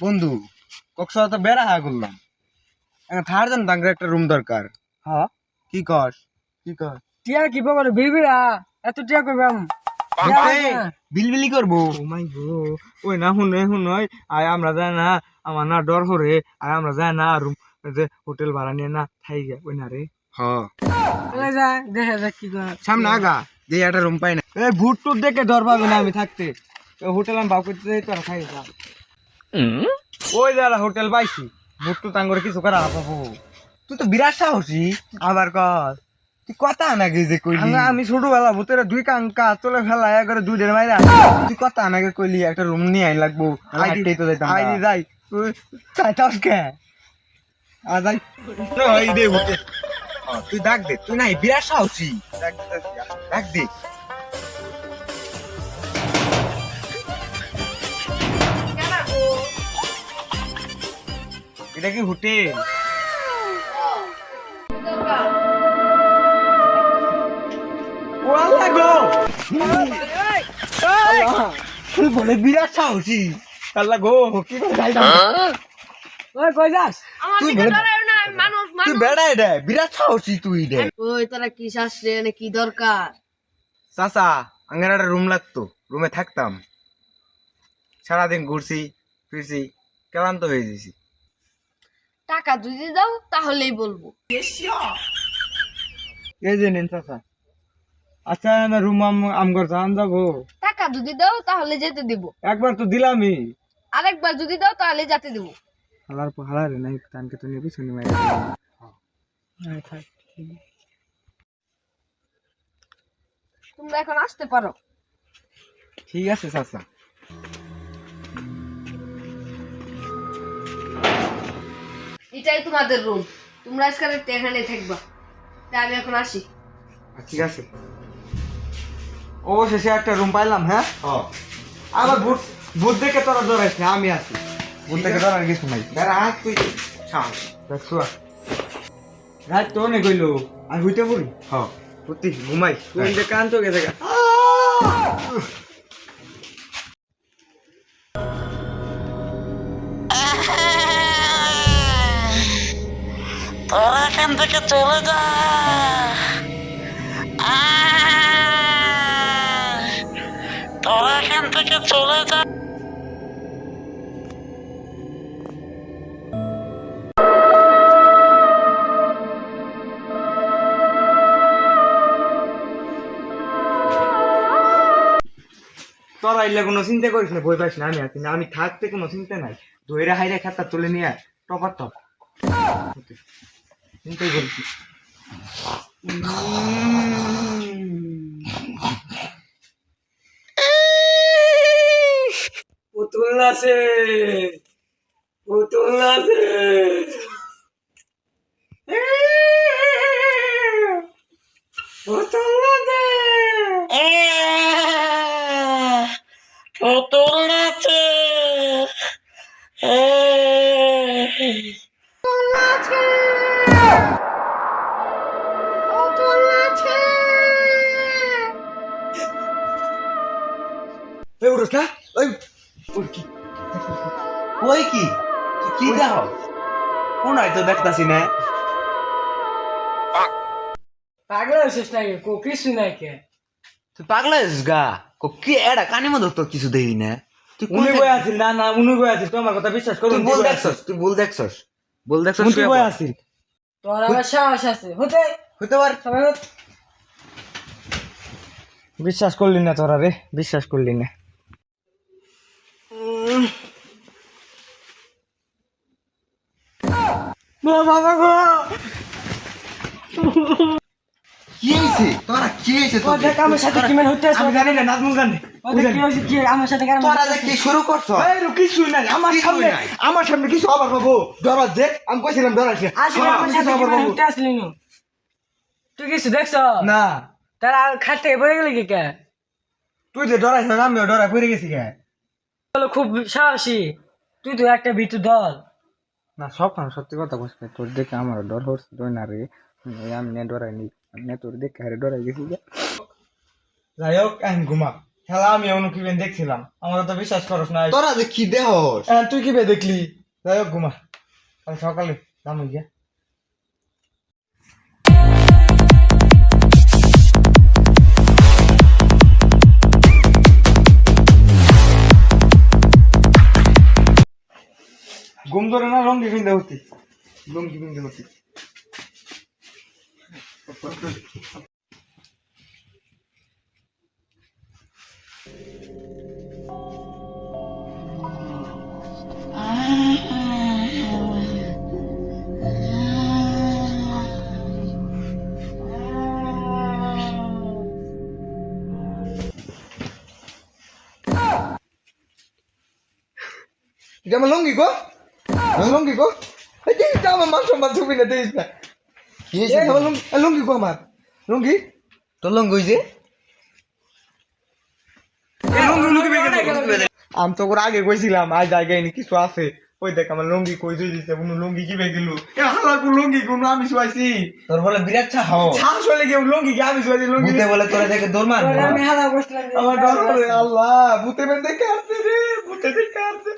বন্ধু কক্সবাজার তো বেড়া হয়ে করলাম থার জন ডাঙ্গের একটা রুম দরকার। হ্যাঁ? কি কস? কি কস? টিয়া কি বলে? এত টিয়া করবাম বিলবিলি করব। মাই গো ওই না হুন হুন ওই আয় আমরা যায় না আমার না ডর হরে আয় আমরা যায় না রুম যে হোটেল ভাড়া নিয়ে না থাই গে ওই না রে। হ চলে যা দেখে দেখ কি করে সামনে আগা যে একটা রুম পাই না। এই ভূত টুট দেখে ডর পাবে না আমি থাকতে। হোটেল আমি বাপ করতে যাই তোরা খাই যা। ওই যারা হোটেল পাইছি ভূত টুট আঙ্গুরে কিছু করা পাবো তুই তো বিরাট সাহসী আবার কর তুই কথা নাকি যে কইলি। আমি আমি ছোটবেলা ভূতের দুই কাঙ্কা চলে ফেলা একবারে দুই দেড় মাইরা। তুই কথা নাকি কইলি একটা রুম নিয়ে আই লাগবো। আইডি তো যাইতাম আইডি যাই। তুই চাইতাস কে? আ যাই। দে তুই ডাক দে তুই নাই বিরাট সাহসী। ডাক দে। এটা কি হোটেল? ওয়াল্লা গো তুই বলে বিরাট সাহসী। আল্লাহ গো কি করে ওই কই যাস? তুই দিকে বলে- ডরায় না মানুষ তুই বেড়াই রে বিরাট সাহসী তুই রে ওই তোরা কি দরকার? চাচা একটা রুম লাগতো রুমে থাকতাম। সারাদিন ঘুরছি ফিরছি ক্লান্ত হয়ে গেছি। টাকা যদি দাও তাহলেই বলব। এই যে নিন চাচা। আচ্ছা না রুম আম আমগর জান যাব। টাকা যদি দাও তাহলে যেতে দিব। একবার তো দিলামই। আরেকবার যদি দাও তাহলে যেতে দিব। হালার পর হালার নাই তানকে তো নিবি শুনি মাই তোমরা এখন আসতে পারো। ঠিক আছে চাচা। এটাই তোমাদের রুম তোমরা আজকাল এখানে থাকবা। তাই আমি এখন আসি। ঠিক আছে। ও শেষে একটা রুম পাইলাম হ্যাঁ? আবার ভূত ভূত দেখে তোরা দৌড়াইস না আমি আছি বলতে গেলে আর কিছু নাই। বেড়া হাত তুই সাহস রাত তো অনেক হইল আর হইতে পড়ি হ। প্রতি ঘুমাই তুই যে কান তো গেছে এখান থেকে চলে যা। তোরা এখান থেকে চলে যা। তোরা এলে কোনো চিন্তা করিস না বই পাইস না, আমি আছি না। আমি থাকতে কোনো চিন্তা নাই। দইরা হাইরে খাতা তুলে নিয়ে টপার টপ চিন্তাই করিস না। পুতুল আছে পুতুল আছে পুতুল আছে আহ! পুতুল নাচে ওই কি? কি? তুই কি দেখ? কোন হয়তো দেখতাছি না? পাগল হয়েছিস নাকি? কো কিছু নাই কে তুই পাগলা হয়েছিস গা? কো কি এডা কানে মতো তো কিছু দেই না? তুই কোন বই আছিল? না না উনি বই আছিল। তোমার কথা বিশ্বাস করো তুই বল দেখছস তুই বল দেখছস। বল দেখছস উনি বই। আছিল। তোর আবার সাহস আছে। হতে। হতে পার। সবাই বিশ্বাস করলি না তোরা রে? বিশ্বাস করলি না। বাবা গো। কি হইছে তোরা কি হইছে ও দেখ আমার সাথে কি মানে হতে আছে জানি না নাজমুল গান কি হইছে কি আমার সাথে কেন তোরা যে কি শুরু করছ? এই রু কিছু নাই। আমার কিছুই সামনে আমার সামনে কিছু আবার বাবু ডরাস দেখ আমি কইছিলাম ডরাস আসলে আমার সাথে কি মানে হতে আসলি নো। তুই কিছু দেখছ? না। তারা খাটতে পড়ে গেলি কি কে? তুই তো ডরাইছ আমিও ডরাই পড়ে গেছি কে? খুব সাহসী। তুই তো একটা ভিতর দল। না সব সত্যি কথা বলছি তোর দেখে আমার ডর হচ্ছে ডর না রে। আমি নে ডরাই নি আমি তোর দেখে হারে ডরাই গেছি যাই হোক আমি ঘুমা। খেলা আমি অনু কিবেন দেখছিলাম আমার তো বিশ্বাস করস না তোরা যে কি দেহ তুই তুই কিবে দেখলি? যাই হোক ঘুমা। কাল সকালে দাম গিয়া। ধরে না লঙ্গি কিনতে হতি লঙ্গি কিনতে হতি এটা আমার লঙ্গি গো এই যে এটা আমার মান সম্মান ছবি না দেখিস না। কি এই আমার লুঙ্গি এই লুঙ্গি গো আমার। লুঙ্গি? তোর লঙ্গ আমি তো ওর আগে কইছিলাম আজ জায়গায় কিছু আছে। ওই দেখ আমার লুঙ্গি কই তুই দিতে কোনো লুঙ্গি কি গেল? এ হালা কোন লুঙ্গি কোন আমি শুয়াইছি। তোর বলে বিরাট ছাও শ্বাস হলে গিয়ে লুঙ্গি কি আমি শুয়াইছি লুঙ্গি ভূতে বলে তোরা দেখে দৌড় মারবো। আমার ডর করে আল্লাহ ভূতে বেন দেখে আসছে রে ভূতে দেখে আসছে